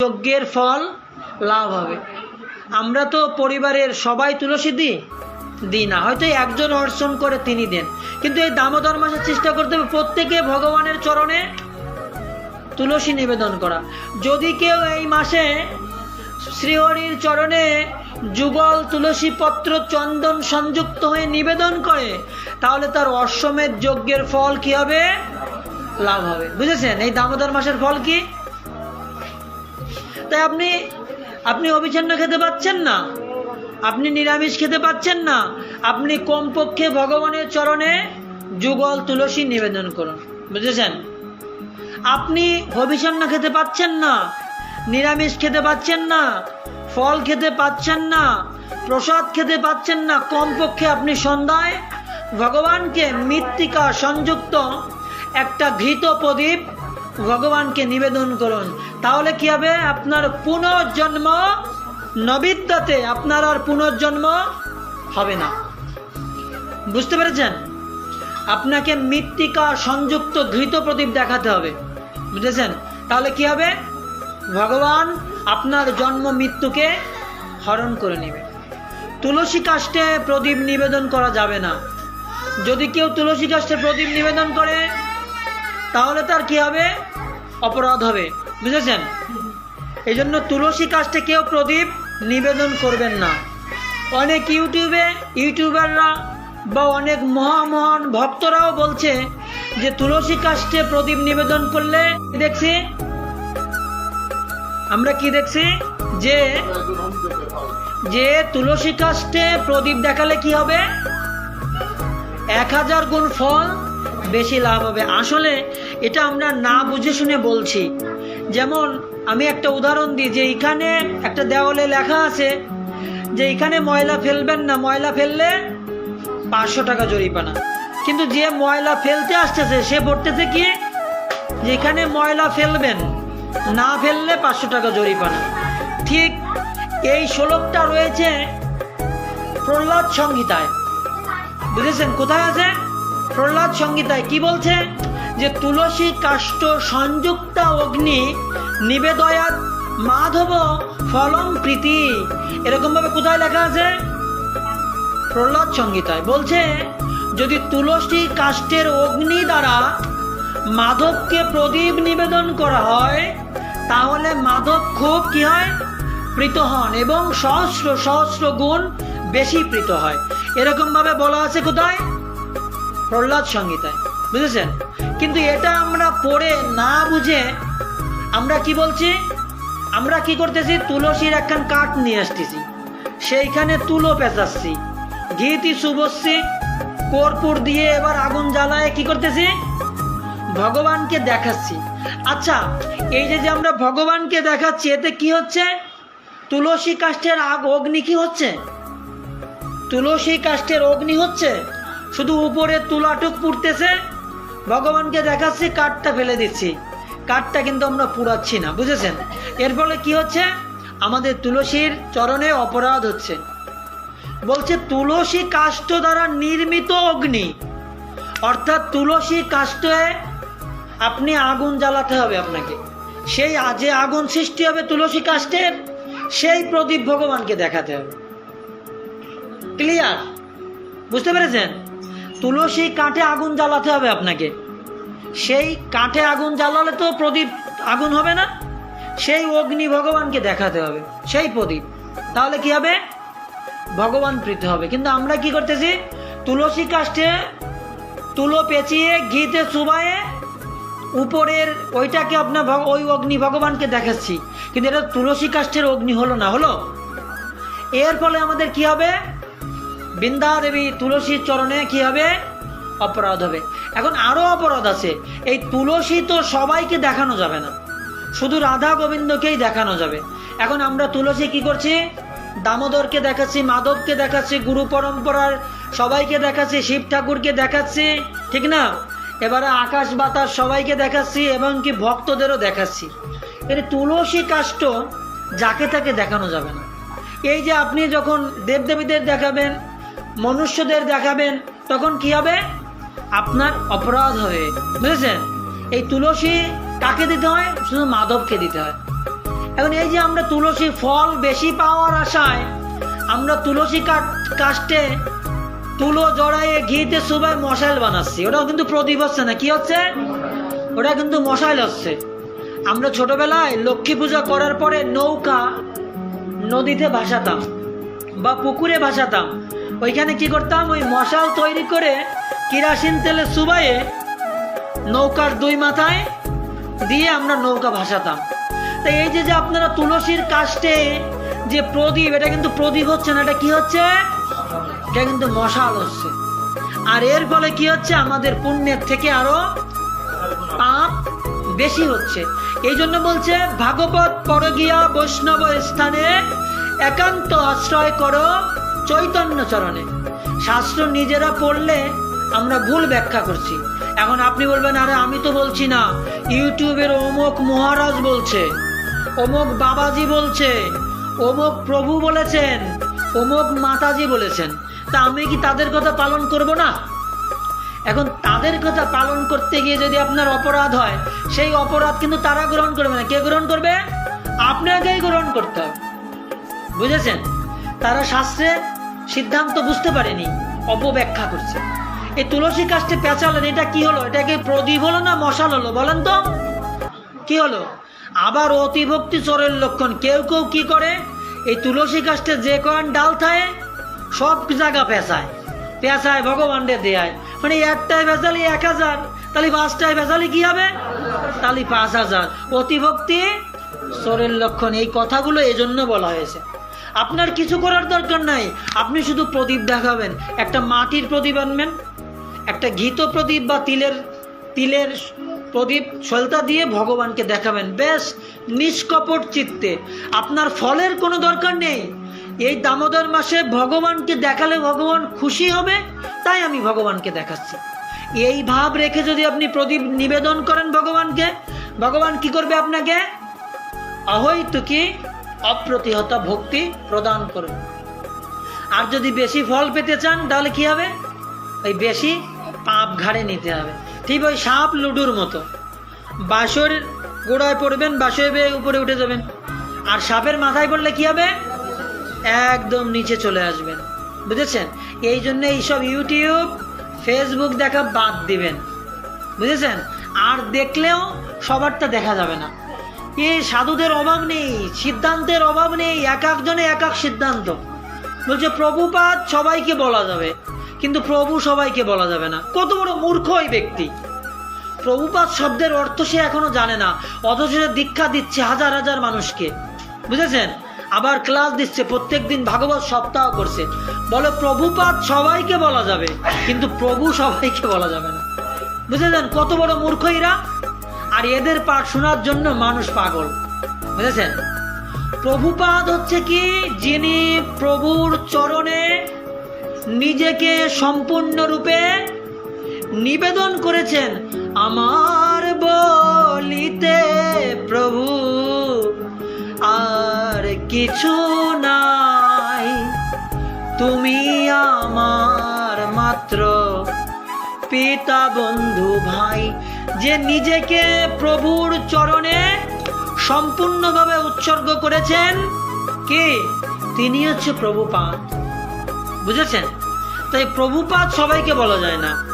যজ্ঞের ফল লাভ হবে। আমরা তো পরিবারের সবাই তুলসী দিই। দিই না, হয়তো একজন অর্জন করে তিনি দেন। কিন্তু এই দামোদর মাসে চেষ্টা করতে হবে প্রত্যেকে ভগবানের চরণে তুলসী নিবেদন করা। যদি কেউ এই মাসে শ্রীহরির চরণে যুগল তুলসী পত্র চন্দন সংযুক্ত হয়ে নিবেদন করে, তাহলে তার অশ্বমেধ যজ্ঞের ফল কি হবে? লাভ হবে। বুঝেছেন? এই দামোদর মাসের ফল কি? তাই আপনি আপনি অবিচ্ছিন্ন খেতে পাচ্ছেন না? আপনি নিরামিষ খেতে পাচ্ছেন না? আপনি কমপক্ষে ভগবানের চরণে যুগল তুলসী নিবেদন করুন। বুঝেছেন? আপনি হবিষণ্ণ খেতে পাচ্ছেন না? নিরামিষ খেতে পাচ্ছেন না? ফল খেতে পাচ্ছেন না, প্রসাদ খেতে পাচ্ছেন না, কমপক্ষে আপনি সন্ধ্যায় ভগবানকে মৃত্তিকা সংযুক্ত একটা ঘৃত প্রদীপ ভগবানকে নিবেদন করুন। তাহলে কি হবে? আপনার পুনর্জন্ম নবিদ্যাতে আপনার আর পুনর্জন্ম হবে না। বুঝতে পেরেছেন? আপনাকে মৃত্তিকা সংযুক্ত ঘৃত প্রদীপ দেখাতে হবে। বুঝেছেন? তাহলে কি হবে? ভগবান আপনার জন্ম মৃত্যুকে হরণ করে নেবে। তুলসী কাষ্টে প্রদীপ নিবেদন করা যাবে না। যদি কেউ তুলসী কাষ্টে প্রদীপ নিবেদন করে, তাহলে তার কি হবে? অপরাধ হবে। বুঝেছেন? এই জন্য তুলসী কাষ্টে কেউ প্রদীপ নিবেদন করবেন না। অনেক ইউটিউবে ইউটিউবাররা বা অনেক মহামহান ভক্তরাও বলছে যে তুলসী কাষ্টে প্রদীপ নিবেদন করলে, দেখছি আমরা কি দেখছি? যে যে তুলসী কাষ্টে প্রদীপ দেখালে কি হবে? এক হাজার গুণ ফল, বেশি লাভ হবে। আসলে এটা আমরা না বুঝে শুনে বলছি। যেমন, আমি একটা উদাহরণ দিই, যে এখানে একটা দেওয়ালে লেখা আছে যে এখানে ময়লা ফেলবেন না, ময়লা ফেললে পাঁচশো টাকা জরিপানা কিন্তু যে ময়লা ফেলতে আসতেছে, সে পড়তেছে কি? যে এখানে ময়লা ফেলবেন না ফেললে পাঁচশো টাকা জরিপানা ঠিক এই শ্লোকটা রয়েছে প্রহ্লাদ সংহিতায়। বুঝেছেন? কোথায় আছে? প্রহ্লাদ সংহিতায় কি বলছে? যে তুলসী কাষ্ঠ সংযুক্ত অগ্নি নিবেদয়াত মাধব ফলম প্রীতি। এরকম ভাবে কোথায় লেখা আছে? প্রহ্লাদ সংহিতায়। বলছে, যদি তুলসী কাষ্টের অগ্নি দ্বারা মাধবকে প্রদীপ নিবেদন করা হয়, তাহলে মাধব খুব কি হয়? প্রীত হন এবং সহস্র সহস্র গুণ বেশি প্রীত হয়। এরকম ভাবে বলা আছে কোথায়? প্রহ্লাদ সংহিতায় বুঝেছেন? কিন্তু এটা আমরা পড়ে না বুঝে আমরা কি বলছি? আমরা কি করতেছি? তুলসীর একখান কাঠ নিয়ে আসতেছি। সেইখানে তুলো পেঁচাচ্ছি, ঘিতি শুভশ্রী কর্পূর দিয়ে এবার আগুন জ্বালায় কি করতেছি? ভগবানকে দেখাচ্ছি। আচ্ছা এই যে যে আমরা ভগবানকে দেখাচ্ছি, এতে কি হচ্ছে? তুলসী কাষ্ঠের আগ অগ্নি কি হচ্ছে? তুলসী কাষ্ঠের অগ্নি হচ্ছে? শুধু উপরে তুলাটুক পুড়তেছে? ভগবানকে দেখাচ্ছি, কাঠটা ফেলে দিচ্ছি। কাঠটা কিন্তু আমরা পুড়াচ্ছি না, বুঝেছেন? এর ফলে কি হচ্ছে? আমাদের তুলসীর চরণে অপরাধ হচ্ছে। বলছে, তুলসী কাষ্ঠ দ্বারা নির্মিত অগ্নি। অর্থাৎ তুলসী কাষ্ঠে আপনি আগুন জ্বালাতে হবে আপনাকে। সেই যে আগুন সৃষ্টি হবে তুলসী কাষ্ঠের, সেই প্রদীপ ভগবানকে দেখাতে হবে। ক্লিয়ার বুঝতে পেরেছেন? তুলসী কাঠে আগুন জ্বালাতে হবে আপনাকে। সেই কাঠে আগুন জ্বালালে তো প্রদীপ আগুন হবে না। সেই অগ্নি ভগবানকে দেখাতে হবে, সেই প্রদীপ। তাহলে কি হবে? ভগবান প্রীত হবে। কিন্তু আমরা কি করতেছি? তুলসী কাষ্ঠে তুলো পেঁচিয়ে, ঘিতে চুবায়ে উপরের ওইটাকে আপনার ওই অগ্নি ভগবানকে দেখাচ্ছি কিন্তু এটা তুলসী কাষ্ঠের অগ্নি হলো না, হলো? এর ফলে আমাদের কি হবে? বৃন্দা দেবী তুলসীর চরণে কি হবে? অপরাধ হবে। এখন আরও অপরাধ আছে। এই তুলসী তো সবাইকে দেখানো যাবে না। শুধু রাধা গোবিন্দকেই দেখানো যাবে। এখন আমরা তুলসী কি করছি? দামোদরকে দেখাচ্ছি, মাধবকে দেখাচ্ছি, গুরু পরম্পরার সবাইকে দেখাচ্ছি, শিব ঠাকুরকে দেখাচ্ছি, ঠিক না? এবারে আকাশ বাতাস সবাইকে দেখাচ্ছি, এবং কি ভক্তদেরও দেখাচ্ছি। এর তুলসী কাষ্ট যাকে তাকে দেখানো যাবে না। এই যে আপনি যখন দেবদেবীদের দেখাবেন, মনুষ্যদের দেখাবেন, তখন কি হবে? আপনার অপরাধ হবে। বুঝেছেন? এই তুলসী কাকে দিতে হয়? শুধু মাধবকে দিতে হয়। এখন এই যে আমরা তুলসী ফল বেশি পাওয়ার আশায় আমরা তুলসী কাস্টে তুলো জড়াইয়ে ঘিতে সুবাই মশাইল বানাচ্ছি। ওটাও কিন্তু প্রদীপ হচ্ছে না। কি হচ্ছে? ওটা কিন্তু মশাইল হচ্ছে। আমরা ছোটবেলায় লক্ষ্মী পূজা করার পরে নৌকা নদীতে ভাসাতাম বা পুকুরে ভাসাতাম। ওইখানে কি করতাম? ওই মশাল তৈরি করে কিরাসিন তেলে সুবাইয়ে নৌকার দুই মাথায় দিয়ে আমরা নৌকা ভাসাতাম। তো এই যে যে আপনারা তুলসীর কাষ্টে যে প্রদীপ, এটা কিন্তু প্রদীপ হচ্ছে না, এটা কি হচ্ছে? এটা কিন্তু মশাল হচ্ছে আর এর ফলে কি হচ্ছে? আমাদের পুণ্যের থেকে আরও পাপ বেশি হচ্ছে। এই জন্য বলছে, ভাগবত পরগিয়া বৈষ্ণব স্থানে একান্ত আশ্রয় করো চৈতন্য চরণে। শাস্ত্র নিজেরা পড়লে আমরা ভুল ব্যাখ্যা করছি। এখন আপনি বলবেন, আরে আমি তো বলছি না। ইউটিউবের অমুক মহারাজ বলছে, অমুক বাবাজি বলছে, অমুক প্রভু বলেছেন অমুক মাতাজি বলেছেন, তা আমি কি তাদের কথা পালন করব না? এখন তাদের কথা পালন করতে গিয়ে যদি আপনার অপরাধ হয়, সেই অপরাধ কিন্তু তারা গ্রহণ করবে না। কে গ্রহণ করবে? আপনাকেই গ্রহণ করতে হবে। বুঝেছেন? তারা শাস্ত্রের সিদ্ধান্ত বুঝতে পারেনি, অপব্যাখ্যা করছে। এই তুলসী কাজটি পেঁচালেন, এটা কি হলো? এটাকে প্রদীপ হলো না মশাল হলো? বলেন তো। কি হলো? আবার অতিভক্তি চোরের লক্ষণ। কেউ কেউ কি করে? এই তুলসী গাছটা যে কয়েন ডাল থাকে সব জায়গা পেঁচায়। পেঁচায় ভগবানকে দেয় মানে একটাই ভেজালি এক হাজার, তাহলে পাঁচটায় ভেজালি কি হবে? তাহলে পাঁচ হাজার। অতিভক্তি চোরের লক্ষণ, এই কথাগুলো এই জন্য বলা হয়েছে। আপনার কিছু করার দরকার নাই। আপনি শুধু প্রদীপ দেখাবেন। একটা মাটির প্রদীপ আনবেন, একটা ঘিত প্রদীপ বা তিলের তিলের প্রদীপ সলতা দিয়ে ভগবানকে দেখাবেন। বেশ নিষ্কপট চিত্তে। আপনার ফলের কোনো দরকার নেই। এই দামোদর মাসে ভগবানকে দেখালে ভগবান খুশি হবে, তাই আমি ভগবানকে দেখাচ্ছি। এই ভাব রেখে যদি আপনি প্রদীপ নিবেদন করেন ভগবানকে, ভগবান কি করবে আপনাকে? অহৈতুকি অপ্রতিহত ভক্তি প্রদান করবে। আর যদি বেশি ফল পেতে চান, তাহলে কি হবে? ওই বেশি পাপ ঘাড়ে নিতে হবে। ঠিক ওই সাপ লুডুর মতো। বাঁশর গোড়ায় পড়বেন বাঁশয় বেয়ে উপরে উঠে যাবেন। আর সাপের মাথায় পড়লে কি হবে? একদম নিচে চলে আসবেন। বুঝেছেন? এই জন্য এইসব ইউটিউব, ফেসবুক দেখা বাদ দিবেন। বুঝেছেন? আর দেখলেও সবারটা দেখা যাবে না। এ সাধুদের অভাব নেই, সিদ্ধান্তের অভাব নেই, এক একজনে এক এক সিদ্ধান্ত। বলছে প্রভুপাদ সবাইকে বলা যাবে। কিন্তু প্রভু সবাইকে বলা যাবে না। কত বড় মূর্খ ওই ব্যক্তি। প্রভুপাত শব্দের অর্থ সে এখনও জানে না, অথচ সে দীক্ষা দিচ্ছে হাজার হাজার মানুষকে। বুঝেছেন? আবার ক্লাস দিচ্ছে, প্রত্যেক দিন ভাগবত সপ্তাহ করছে। বলে প্রভুপাদ সবাইকে বলা যাবে, কিন্তু প্রভু সবাইকে বলা যাবে না। বুঝেছেন? কত বড় মূর্খ এরা। আর এদের পাঠ শোনার জন্য মানুষ পাগল। বুঝেছেন? প্রভুপাদ হচ্ছে কি? যিনি প্রভুর চরণে নিজেকে সম্পূর্ণরূপে নিবেদন করেছেন আমার বলিতে প্রভু। আর কিছু নাই, তুমি আমার মাত্র পিতা বন্ধু ভাই, যে নিজেকে প্রভুর চরণে সম্পূর্ণভাবে উৎসর্গ করেছেন। কে? তিনি হচ্ছে প্রভুপাদ। বুঝেছেন? তাই প্রভুপাদ সবাইকে বলা যায় না।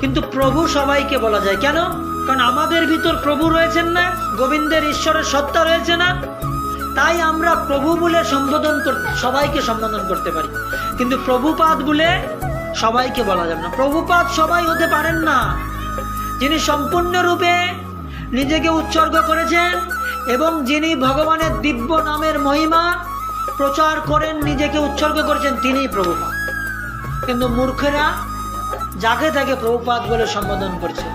কিন্তু প্রভু সবাইকে বলা যায়। কেন? কারণ আমাদের ভিতর প্রভু রয়েছেন না, গোবিন্দের ঈশ্বরের সত্তা রয়েছে না। তাই আমরা প্রভু বলে সম্বোধন সবাইকে সম্বোধন করতে পারি। কিন্তু প্রভুপাদ বলে সবাইকে বলা যাবে না। প্রভুপাদ সবাই হতে পারেন না। যিনি সম্পূর্ণরূপে নিজেকে উৎসর্গ করেছেন এবং যিনি ভগবানের দিব্য নামের মহিমা প্রচার করেন, নিজেকে উৎসর্গ করেছেন তিনিই প্রভুপাত কিন্তু মূর্খেরা যাকে তাকে প্রভুপাত বলে সম্বোধন করছে,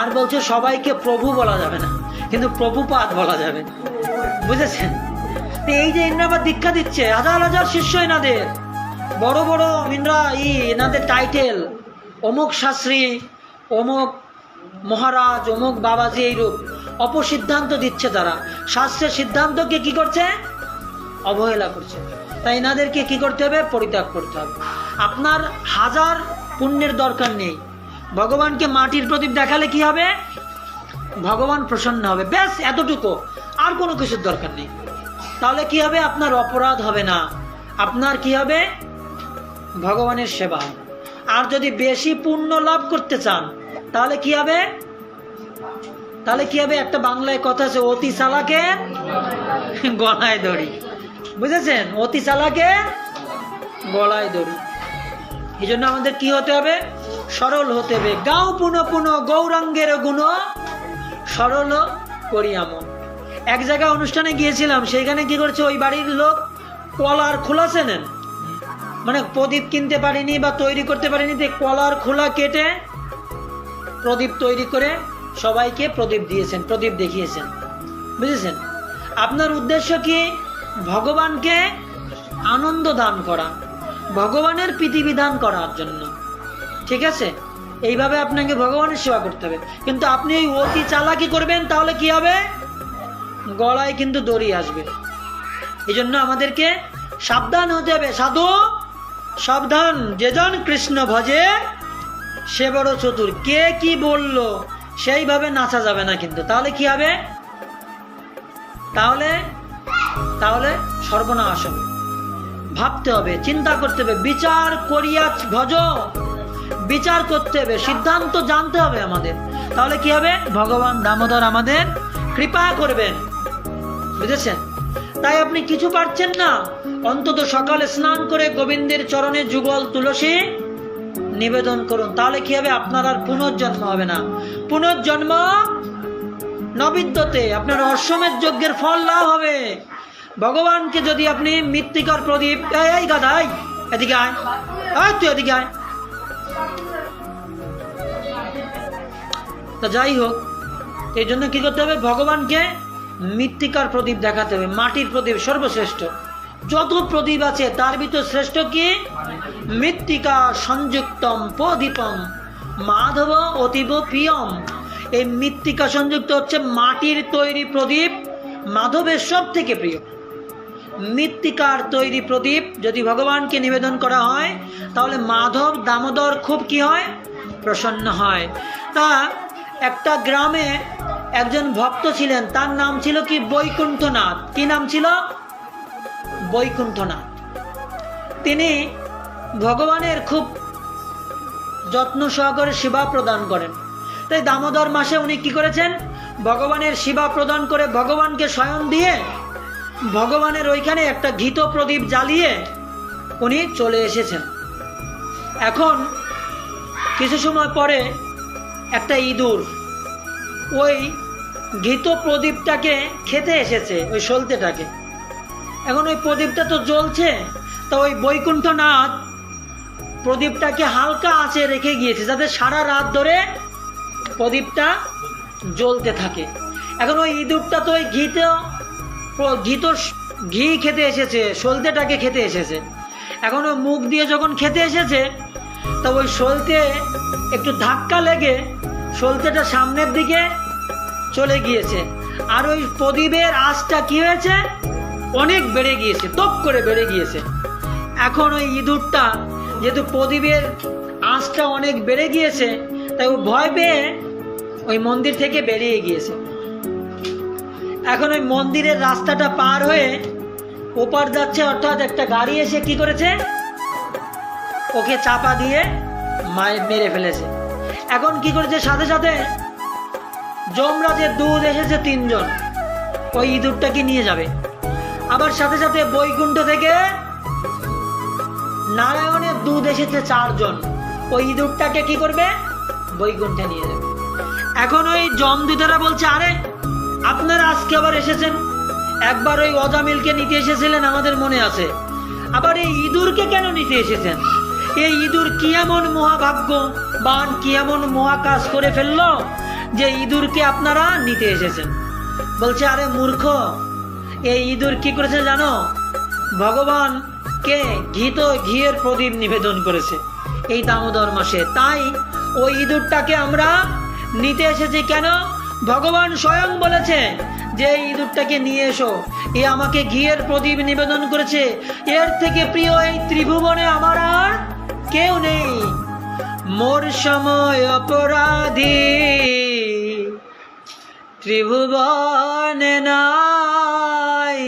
আর বলছে সবাইকে প্রভু বলা যাবে না, কিন্তু প্রভুপাত বলা যাবে। বুঝেছেন? এই যে ইন্দ্রাবাদ দীক্ষা দিচ্ছে, হাজার হাজার শিষ্য এনাদের। বড় বড় ইন্দ্রা ই, এনাদের টাইটেল অমুক শাস্ত্রী অমুক মহারাজ অমুক বাবাজি এইরূপ। অপসিদ্ধান্ত দিচ্ছে তারা। শাস্ত্রের সিদ্ধান্তকে কি করছে? অবহেলা করছে। তাই এনাদেরকে কি করতে হবে? পরিত্যাগ করতে হবে। আপনার হাজার পুণ্যের দরকার নেই। ভগবানকে মাটির প্রদীপ দেখালে কি হবে? ভগবান প্রসন্ন হবে। ব্যাস, এতটুকু। আর কোনো কিছুর দরকার নেই। তাহলে কি হবে? আপনার অপরাধ হবে না। আপনার কি হবে? ভগবানের সেবা। আর যদি বেশি পুণ্য লাভ করতে চান, তাহলে কি হবে? তাহলে কি হবে? একটা বাংলায় কথা আছে, অতি চালাকে গলায় দড়ি। বুঝেছেন? অতি চালাকে গলায় দড়ি। এই জন্য আমাদের কি হতে হবে? সরল হতে হবে। গাও পুনঃ পুনঃ, গৌরাঙ্গের গুণ সরল করিয়ামন এক জায়গায় অনুষ্ঠানে গিয়েছিলাম, সেইখানে কি করছে? ওই বাড়ির লোক কলার খোলা চেনেন? মানে প্রদীপ কিনতে পারিনি বা তৈরি করতে পারিনি যে কলার খোলা কেটে প্রদীপ তৈরি করে সবাইকে প্রদীপ দিয়েছেন, প্রদীপ দেখিয়েছেন। বুঝেছেন? আপনার উদ্দেশ্য কি? ভগবানকে আনন্দ দান করা, ভগবানের প্রীতিবিধান করার জন্য। ঠিক আছে? এইভাবে আপনাকে ভগবানের সেবা করতে হবে। কিন্তু আপনি এই অতি চালাকি করবেন, তাহলে কি হবে? গলায় কিন্তু দড়ি আসবে। এই জন্য আমাদেরকে সাবধান হতে হবে। সাধু, সাবধান। যে যেজন কৃষ্ণ ভজে, সে বড় চতুর। কে কি বলল, সেইভাবে নাচা যাবে না কিন্তু। তাহলে কি হবে? তাহলে তাহলে সর্বনাশ হবে। ভাবতে হবে, চিন্তা করতে হবে, বিচার করিয়া ভজ। বিচার করতে হবে, সিদ্ধান্ত জানতে হবে আমাদের। তাহলে কি হবে? ভগবান দামোদর আমাদের কৃপা করবেন। বুঝেছেন? তাই আপনি কিছু পারছেন না। অন্তত সকালে স্নান করে গোবিন্দের চরণে যুগল তুলসী নিবেদন করুন। তাহলে কি হবে? আপনার আর পুনর্জন্ম হবে না। পুনর্জন্ম নবিদ্যতে আপনার অশ্বমেধ যজ্ঞের ফল লাভ হবে। ভগবানকে যদি আপনি মৃত্তিকার প্রদীপ এই, এই, এদিকে আয়। তুই এদিকে আয়। তা যাই হোক এই জন্য কি করতে হবে? ভগবানকে মৃত্তিকার প্রদীপ দেখাতে হবে মাটির প্রদীপ সর্বশ্রেষ্ঠ। যত প্রদীপ আছে তার ভিতর শ্রেষ্ঠ কি? মৃত্তিকা সংযুক্তম প্রদীপম মাধব অতীব প্রিয়ম। এই মৃত্তিকা সংযুক্ত হচ্ছে মাটির তৈরি প্রদীপ মাধবের সব থেকে প্রিয়। মৃত্তিকার তৈরি প্রদীপ যদি ভগবানকে নিবেদন করা হয়, তাহলে মাধব দামোদর খুব কি হয়? প্রসন্ন হয়। তা একটা গ্রামে একজন ভক্ত ছিলেন, তার নাম ছিল কি? বৈকুণ্ঠনাথ। কি নাম ছিল? বৈকুণ্ঠনাথ। তিনি ভগবানের খুব যত্ন সহকারে সেবা প্রদান করেন। তাই দামোদর মাসে উনি কি করেছেন? ভগবানের সেবা প্রদান করে ভগবানকে স্বয়ং দিয়ে ভগবানের ওইখানে একটা ঘিত প্রদীপ জ্বালিয়ে উনি চলে এসেছেন। এখন কিছু সময় পরে একটা ইঁদুর ওই ঘিত প্রদীপটাকে খেতে এসেছে, ওই সলতেটাকে। এখন ওই প্রদীপটা তো জ্বলছে, তা ওই বৈকুণ্ঠনাথ প্রদীপটাকে হালকা আঁচে রেখে গিয়েছে, যাতে সারা রাত ধরে প্রদীপটা জ্বলতে থাকে। এখন ওই ইঁদুরটা তো ওই ঘিতে ঘিত ঘি খেতে এসেছে, সলতেটাকে খেতে এসেছে। এখন ও মুখ দিয়ে যখন খেতে এসেছে, তা ওই সলতে একটু ধাক্কা লেগে সলতেটা সামনের দিকে চলে গিয়েছে। আর ওই প্রদীপের আঁচটা কি হয়েছে? অনেক বেড়ে গিয়েছে তপ করে বেড়ে গিয়েছে। এখন ওই ইঁদুরটা যেহেতু প্রদীপের আঁচটা অনেক বেড়ে গিয়েছে, তাই ও ভয় পেয়ে ওই মন্দির থেকে বেরিয়ে গিয়েছে। এখন ওই মন্দিরের রাস্তাটা পার হয়ে ওপার যাচ্ছে অর্থাৎ একটা গাড়ি এসে কি করেছে? ওকে চাপা দিয়ে মেরে ফেলেছে। এখন কি করেছে? সাথে সাথে যমরাজের দুধ এসেছে তিনজন। ওই ইঁদুরটাকে নিয়ে যাবে। আবার সাথে সাথে বৈকুণ্ঠ থেকে নারায়ণের দুধ এসেছে চারজন। ওই ইঁদুরটাকে কি করবে? বৈকুণ্ঠে নিয়ে যাবে। এখন ওই জমদূতেরা বলছে, আরে আপনারা আজকে আবার এসেছেন? একবার ওই অজামিলকে নিতে এসেছিলেন আমাদের মনে আছে। আবার এই ইঁদুরকে কেন নিতে এসেছেন? এই ইঁদুর কি এমন মহাভাগ্য বান কি এমন মহাকাশ করে ফেলল যে ইঁদুরকে আপনারা নিতে এসেছেন? বলছে, আরে মূর্খ, এই ইঁদুর কি করেছে জানো? ভগবান কে ঘিত ঘিয়ের প্রদীপ নিবেদন করেছে এই দামোদর মাসে। তাই ওই ইঁদুরটাকে আমরা নিতে এসেছি কেন? ভগবান স্বয়ং বলেছে যে এই ইঁদুরটাকে নিয়ে এসো। এ আমাকে ঘিয়ের প্রদীপ নিবেদন করেছে। এর থেকে প্রিয় এই ত্রিভুবনে আমার আর কেউ নেই। মোর সময় অপরাধী। ত্রিভুবনে নাই।